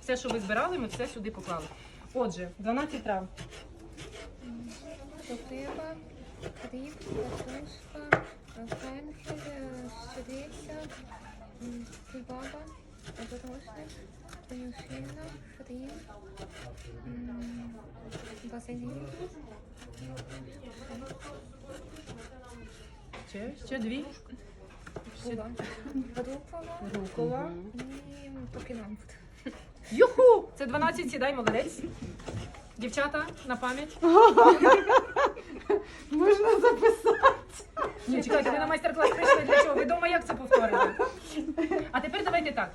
Все, що ви збирали, ми все сюди поклали. Отже, 12 трав. Купива, кріп, петрушка, фенхель, щириця, м, кульбаба, оборошник, конюшина, хрін, базилік, Ще, ще дві. рукола Рукола. і поки нам буде. Юху! Це 12, сідай, молодець. Дівчата, на пам'ять. Можна записати. Ні, чекайте, ви на майстер-клас прийшли для чого? Ви вдома як це повторите? А тепер давайте так.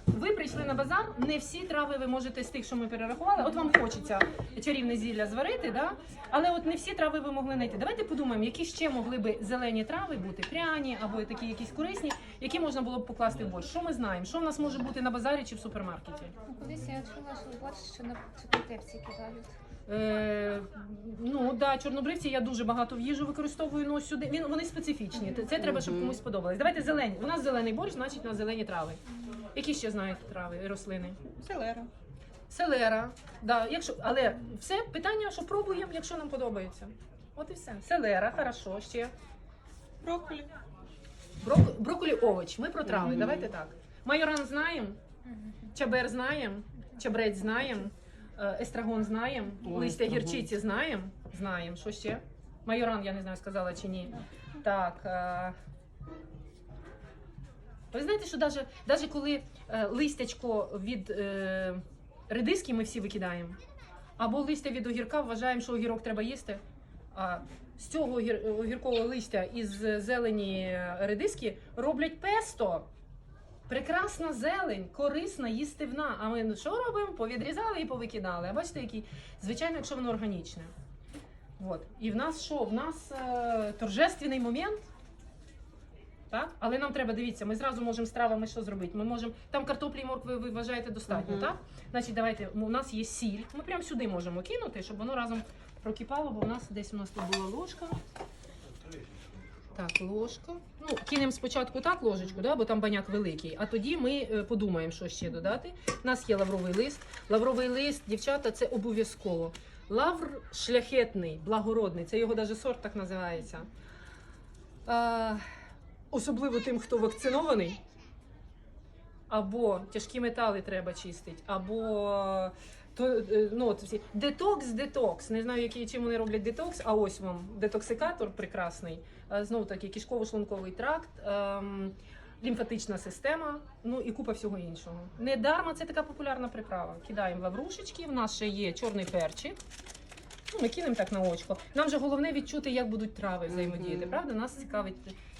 Ви прийшли на базар, не всі трави ви можете з тих, що ми перерахували. От вам хочеться чарівне зілля зварити, да? але от не всі трави ви могли знайти. Давайте подумаємо, які ще могли би зелені трави бути, пряні або такі якісь корисні, які можна було б покласти в борщ. Що ми знаємо? Що в нас може бути на базарі чи в супермаркеті? Ну, Колись я чула, що борщ, що на чорнотепці кидають. Е, ну да, чорнобривці я дуже багато в їжу використовую. Ну сюди він вони специфічні. Це- Це треба, щоб комусь сподобалось. Давайте зелені. У нас зелений борщ, значить на зелені трави. Які ще знаєте трави, і рослини? Селера. Селера. Да, якщо, але все питання, що пробуємо, якщо нам подобається. От і все. Селера, хорошо, ще. Брокколі. Брок, брокколі овоч. Ми про трави. Давайте так. Майоран знаємо, чабер знаємо, чабрець знаємо, е, естрагон знаємо, Ой, листя естрагон. гірчиці знаємо. Знаємо. Що ще? Майоран, я не знаю, сказала чи ні. Так. е, Ви знаєте, що навіть, навіть коли е, листячко від е, редиски ми всі викидаємо, або листя від огірка вважаємо, що огірок треба їсти. А з цього огір- огіркового листя із зелені редиски роблять песто. Прекрасна зелень, корисна, їстивна. А ми ну, що робимо? Повідрізали і повикидали. А бачите, який, звичайно, якщо воно органічне. От. І в нас що? В нас е, торжественний момент. Так? Але нам треба, дивіться, ми зразу можемо з травами що зробити. Ми можемо. Там картоплі і моркви ви вважаєте достатньо, Мгм. так? Значить, давайте, у нас є сіль. Ми прямо сюди можемо кинути, щоб воно разом прокипало, бо у нас десь у нас тут була ложка. Так, ложка. Ну, кинемо спочатку так ложечку, да, бо там баняк великий, а тоді ми е, подумаємо, що ще додати. У нас є лавровий лист. Лавровий лист, дівчата, це обов'язково. Лавр шляхетний, благородний, це його навіть сорт так називається. А, особливо тим, хто вакцинований. Або тяжкі метали треба чистити, або то, е, ну, от всі. детокс, детокс. Не знаю, які, чим вони роблять детокс, а ось вам детоксикатор прекрасний. Е, Знову таки, кишково-шлунковий тракт, ем, лімфатична система, ну і купа всього іншого. Не дарма це така популярна приправа. Кидаємо лаврушечки, в нас ще є чорний перчик. Ну, ми кинемо так на очко. Нам же головне відчути, як будуть трави взаємодіяти. Правда? Нас цікавить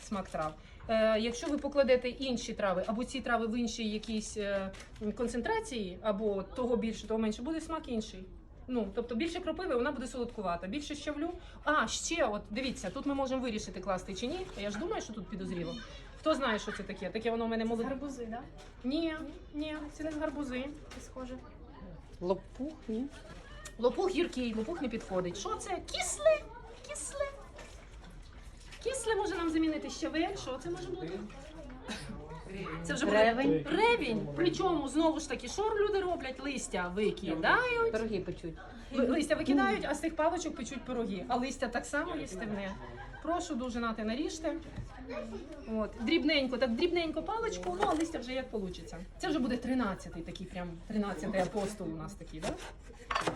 смак трав. Е, якщо ви покладете інші трави, або ці трави в іншій якійсь е, концентрації, або того більше, того менше, буде смак інший. Ну, тобто більше кропиви, вона буде солодкувата, більше щавлю. А, ще, от дивіться, тут ми можемо вирішити класти чи ні. Я ж думаю, що тут підозріло. Хто знає, що це таке? Таке воно в мене молоде. Гарбузи, так? Ні, ні, це не з гарбузи. Схоже. Лопух, ні. Лопух гіркий, лопух не підходить. Що це? Кисле? Кисле. Кисле може нам замінити щавель. Що це може бути? Це вже буде Ревень. ревінь. Причому знову ж таки, що люди роблять? Листя викидають. Пироги печуть. Листя викидають, а з тих паличок печуть пироги. А листя так само їстивне. Прошу дуже нати наріжте. От. Дрібненько, так дрібненько паличку, ну а листя вже як вийде. Це вже буде 13-й такий, прям 13-й апостол у нас такий, так? Да?